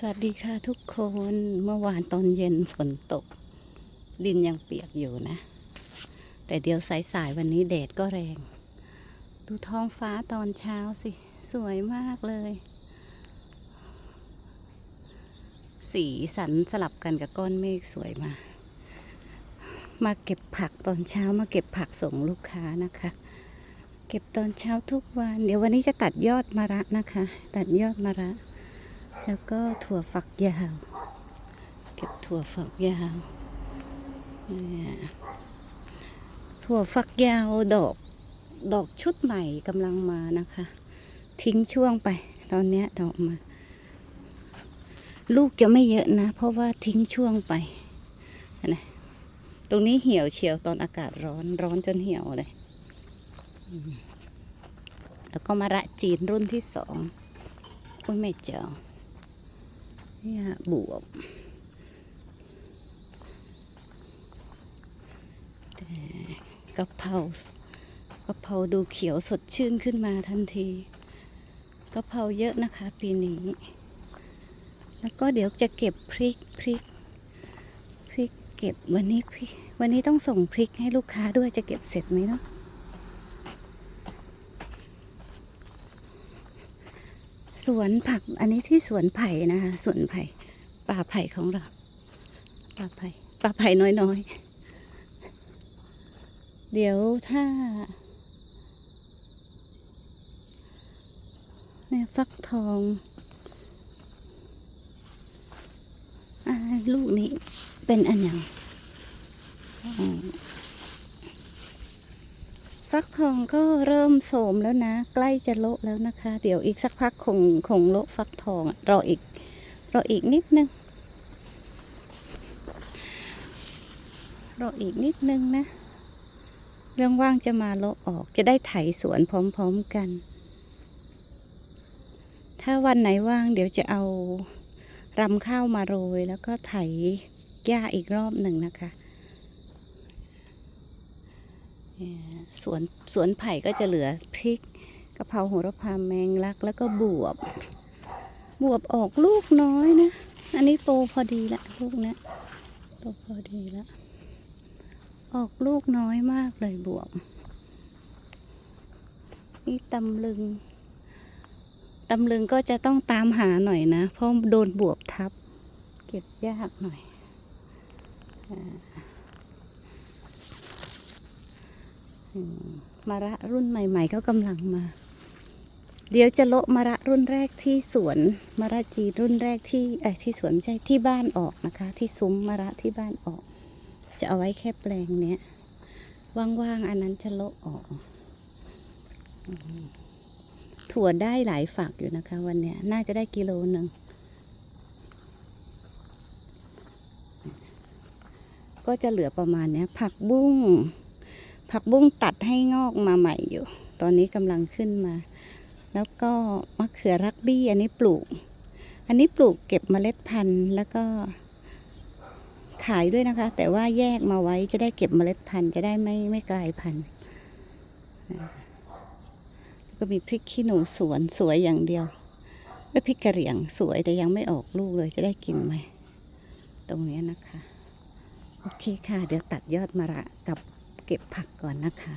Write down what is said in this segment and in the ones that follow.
สวัสดีค่ะทุกคนเมื่อวานตอนเย็นฝนตก ดินยังเปียกอยู่นะ แต่เดี๋ยวสายๆวันนี้แดดก็แรง ดูท้องฟ้าตอนเช้าสิ สวยมากเลย สีสันสลับกันกับก้อนเมฆสวยมา มาเก็บผักตอนเช้ามาเก็บผักส่งลูกค้านะคะ เก็บตอนเช้าทุกวัน เดี๋ยววันนี้จะตัดยอดมะระนะคะ ตัดยอดมะระ แล้วก็ถั่วฝักยาว เก็บถั่วฝักยาวเนี่ยถั่วฝักยาวดอกดอกชุดใหม่กำลังมานะคะ ทิ้งช่วงไป ตอนนี้ดอกมา ลูกจะไม่เยอะนะ เพราะว่าทิ้งช่วงไปนะตรงนี้เหี่ยวเฉียวตอนอากาศร้อนร้อนจนเหี่ยวเลย แล้วก็มะระจีนรุ่นที่สองอุ้ยไม่เจอ นี่ยบวบแต่กะเพรากะเพราดูเขียวสดชื่นขึ้นมาทันทีกะเพราเยอะนะคะ ปีนี้ แล้วก็เดี๋ยวจะเก็บพริกพริกพริกเก็บวันนี้พริกวันนี้ต้องส่งพริกให้ลูกค้าด้วยจะเก็บเสร็จไหมเนาะ สวนผักอันนี้ที่สวนไผ่นะคะสวนไผ่ป่าไผ่ของเราป่าไผ่ป่าไผ่น้อยๆ เดี๋ยวถ้าเนี่ยฟักทองอลูกนี้เป็นอันย่างอ ฟักทองก็เริ่มโสมแล้วนะ ใกล้จะโละแล้วนะคะ เดี๋ยวอีกสักพักคงคงโละฟักทองรออีกรออีกนิดนึงรออีกนิดนึงนะ เรื่องว่างจะมาโละออกจะได้ไถสวนพร้อมๆกัน ถ้าวันไหนว่างเดี๋ยวจะเอารำข้าวมาโรย แล้วก็ไถหญ้าอีกรอบหนึ่งนะคะ สวนสวนไผ่ก็จะเหลือพริกกะเพราโหระพาแมงลักแล้วก็บวบ บวบออกลูกน้อยนะ อันนี้โตพอดีละลูกนี้ยโตพอดีละออกลูกน้อยมากเลยบวบนี่ตำลึงตำลึงก็จะต้องตามหาหน่อยนะ เพราะโดนบวบทับ เก็บยากหน่อยอ่าอื มะระรุ่นใหม่ ๆ ก็กำลังมา เดี๋ยวจะโละมะระรุ่นแรกที่สวนมะระจีรุ่นแรกที่เอ้ที่สวนไม่ใช่ที่บ้านออกนะคะ ที่ซุ้มมะระที่บ้านออก จะเอาไว้แค่แปลงเนี้ยว่างๆอันนั้นจะโละออก ถั่วได้หลายฝักอยู่นะคะ วันเนี้ยน่าจะได้กิโลหนึ่งก็จะเหลือประมาณเนี้ย ผักบุ้ง ผักบุ้งตัดให้งอกมาใหม่อยู่ ตอนนี้กำลังขึ้นมา แล้วก็มะเขือรักบี้อันนี้ปลูก อันนี้ปลูกเก็บเมล็ดพันธุ์แล้วก็ขายด้วยนะคะ แต่ว่าแยกมาไว้จะได้เก็บเมล็ดพันธุ์จะได้ไม่ไม่กลายพันธุ์ก็มีพริกขี้หนูสวนสวยอย่างเดียวแล้วพริกกระเหรี่ยงสวยแต่ยังไม่ออกลูกเลยจะได้กินไหม ตรงนี้นะคะ โอเคค่ะ เดี๋ยวตัดยอดมะระกับ เก็บผักก่อนนะคะ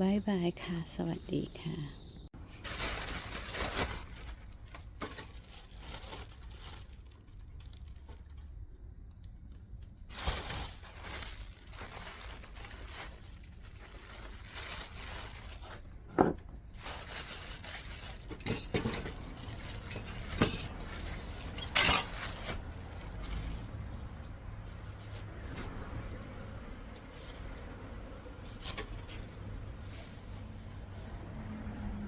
บายบายค่ะ สวัสดีค่ะ